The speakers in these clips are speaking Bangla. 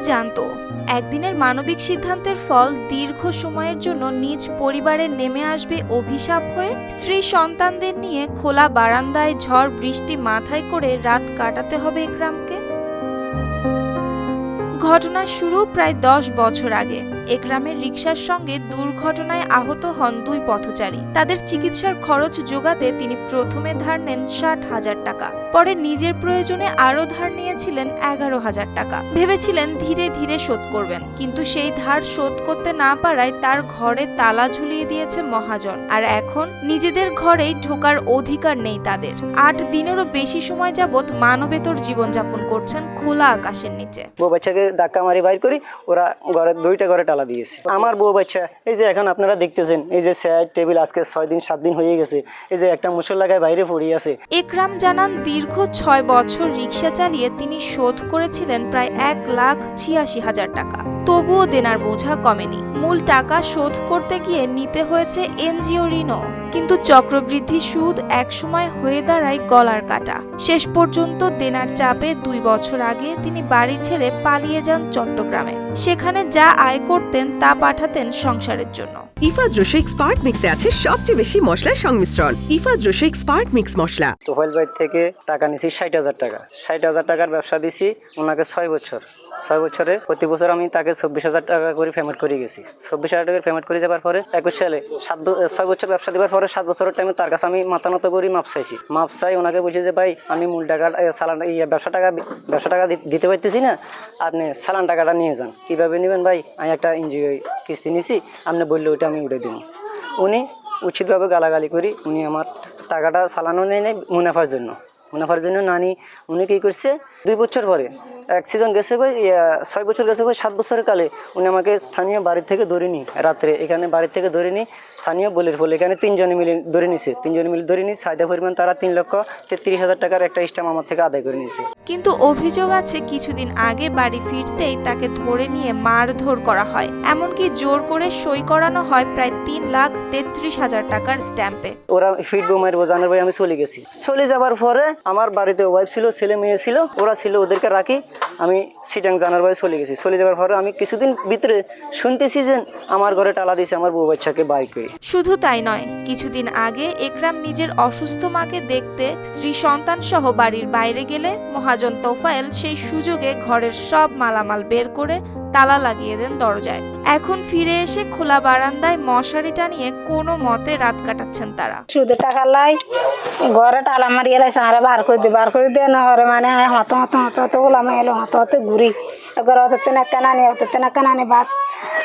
জানতো, একদিনের মানবিক সিদ্ধান্তের ফল দীর্ঘ সময়ের জন্য নিজ পরিবারে নেমে আসবে অভিশাপ হয়ে স্ত্রী সন্তানদের নিয়ে খোলা বারান্দায় ঝড় বৃষ্টি মাথায় করে রাত কাটাতে হবে একরামকে ঘটনা শুরু প্রায় দশ বছর আগে। একরামের রিকশার সঙ্গে দুর্ঘটনায় আহত হন দুই পথচারী। তাদের চিকিৎসার খরচ যোগাতে তিনি প্রথমে ধার নেন ষাট হাজার টাকা, পরে নিজের প্রয়োজনে আরও ধার নিয়েছিলেন এগারো হাজার টাকা। ভেবেছিলেন ধীরে ধীরে শোধ করবেন, কিন্তু সেই ধার শোধ করতে না পারায় তার ঘরে তালা ঝুলিয়ে দিয়েছে মহাজন। আর এখন নিজেদের ঘরেই ঢোকার অধিকার নেই তাদের। আট দিনেরও বেশি সময় যাবৎ মানবেতর জীবনযাপন করছেন খোলা আকাশের নিচে। বউ বাচ্চাকে ধাক্কা মারি বাইর করি, ওরা ঘরে দুইটা ঘরে টালা দিয়েছে। আমার বউ বাচ্চা, এই যে এখন আপনারা দেখতেছেন, এই যে স্যার, টেবিল আজকে ছয় দিন, সাত দিন হয়ে গেছে, এই যে একটা মুসল্লাগায় বাইরে পড়ে আছে। একরাম জানান, দীর্ঘ ছয় বছর রিক্সা চালিয়ে তিনি শোধ করেছিলেন প্রায় এক লাখ ছিয়াশি হাজার টাকা। তবুও দেনার বোঝা কমেনি। মূল টাকা শোধ করতে গিয়ে নিতে হয়েছে এনজিও ঋণও। কিন্তু চক্রবৃদ্ধি সুদ একসময় হয়ে দাঁড়ায় গলার কাটা। শেষ পর্যন্ত দেনার চাপে দুই বছর আগে তিনি বাড়ি ছেড়ে পালিয়ে যান চট্টগ্রামে। সেখানে যা আয় করতেন তা পাঠাতেন সংসারের জন্য। ইফাদ রশিক স্মার্ট মিক্সে আছে সবচেয়ে বেশি মশলার সংমিশ্রণ। ইফাদ রশিক স্মার্ট মিক্স মশলা। তোফাইল বাইর থেকে টাকা নিছি ষাট হাজার টাকা। ষাট হাজার টাকার ব্যবসা দিছি ওনাকে ছয় বছর। ছয় বছরে প্রতি বছর আমি তাকে চব্বিশ হাজার টাকা করে পেমেন্ট করে গেছি। চব্বিশ হাজার টাকা পেমেন্ট করে যাবার পরে একুশ সালে সাত ছয় বছর ব্যবসা দেওয়ার পরে সাত বছরের টাইমে তার কাছে আমি মাথা করি মাপ চাইছি। মাপ চাই ওনাকে বলছি যে ভাই আমি মূল টাকা এ, চালান ইয়ে ব্যবসা টাকা ব্যবসা টাকা দিতে পারতেছি না। আপনি চালান টাকাটা নিয়ে যান। কীভাবে নেবেন ভাই? আমি একটা এনজিও কিস্তি নিছি। আপনি বললে ওইটা আমি উড়ে দিলাম। উনি উচিতভাবে গালাগালি করি উনি আমার টাকাটা নেই নেই মুনাফার জন্য। মুনাফার জন্য নানি উনি কী করছে? দুই বছর পরে এক সিজন গেছে ভাই ছয় বছর গেছে ভাই সাত বছরের কালে উনি আমাকে স্থানীয় বাড়ি থেকে ধরে নি রাত্রে এখানে বাড়ি থেকে ধরে নি স্থানীয় বলের ফলে এখানে তিনজনে মিলে ধরে নিছে। তিনজনে মিলে ধরে নি সাইদা পরিমাণ তারা তিন লক্ষ তেত্রিশ হাজার টাকার একটা স্টাম্প আমার থেকে আদায় করে নিছে। কিন্তু অভিযোগ আছে কিছুদিন আগে বাড়ি ফিরতেই তাকে ধরে নিয়ে মারধর করা হয়। এমনকি জোর করে সই করানো হয় প্রায় তিন লাখ তেত্রিশ হাজার টাকার স্ট্যাম্পে ওরা ফিট বোমার বোঝানোর ভাই আমি চলে গেছি। চলে যাবার পরে আমার বাড়িতে ওয়াইফ ছিল ছেলে মেয়ে ছিল ওরা ছিল ওদেরকে রাখি। আমি সিটাং জানার ভাই চলে গেছি। চলে যাওয়ার পরে আমি কিছুদিন ভিতরে শুনতেছি যে আমার ঘরে টালা দিয়েছে আমার বউ বাচ্চাকে বাইক করে। শুধু তাই নয় কিছুদিন আগে একরাম নিজের অসুস্থ মাকে দেখতে স্ত্রী সন্তান সহ বাড়ির বাইরে গেলে মহাজন তোফায়েল সেই সুযোগে ঘরের সব মালামাল বের করে তালা লাগিয়ে দেন দরজায়। এখন ফিরে এসে খোলা বারান্দায় মশারি টানিয়ে কোনো মতে রাত কাটাচ্ছেন তারা। শুধু টাকা লাই ঘরে টালা মারিয়ে লাইছে আরে বার করে দি বার করে দিয়ে না হরে মানে হত হত হত হত ওলাম এলো হত হত ঘুরি। এবার হত তেনা কেনানি হত তেনা কেনানি ভাত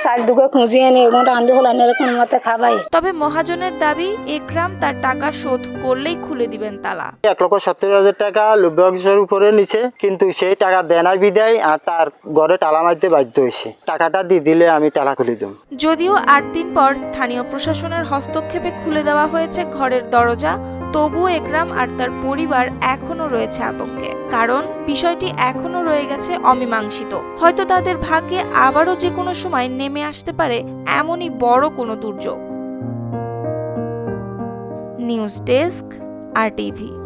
চাল দুগে খুঁজিয়ে নি এগুলো রান্ধি হলো নিয়ে কোনো মতে খাবাই। তবে মহাজনের দাবি একরাম তার টাকা শোধ করলেই খুলে দিবেন তালা। এক লক্ষ সত্তর হাজার টাকা লভ্যাংশের উপরে নিছে কিন্তু সেই টাকা দেনার বিদায় আর তার ঘরে টালা মারতে বাধ্য হয়েছে। টাকাটা দিয়ে দিলে আমি টালা খুলে দেব। যদিও আট দিন পর স্থানীয় প্রশাসনের হস্তক্ষেপে খুলে দেওয়া হয়েছে ঘরের দরজা তবুও একরাম আর তার পরিবার এখনও রয়েছে আতঙ্কে। কারণ বিষয়টি এখনও রয়ে গেছে অমীমাংসিত। হয়তো তাদের ভাগ্যে আবারও যে কোনো সময় নেমে আসতে পারে এমনই বড় কোনো দুর্যোগ। News desk R TV.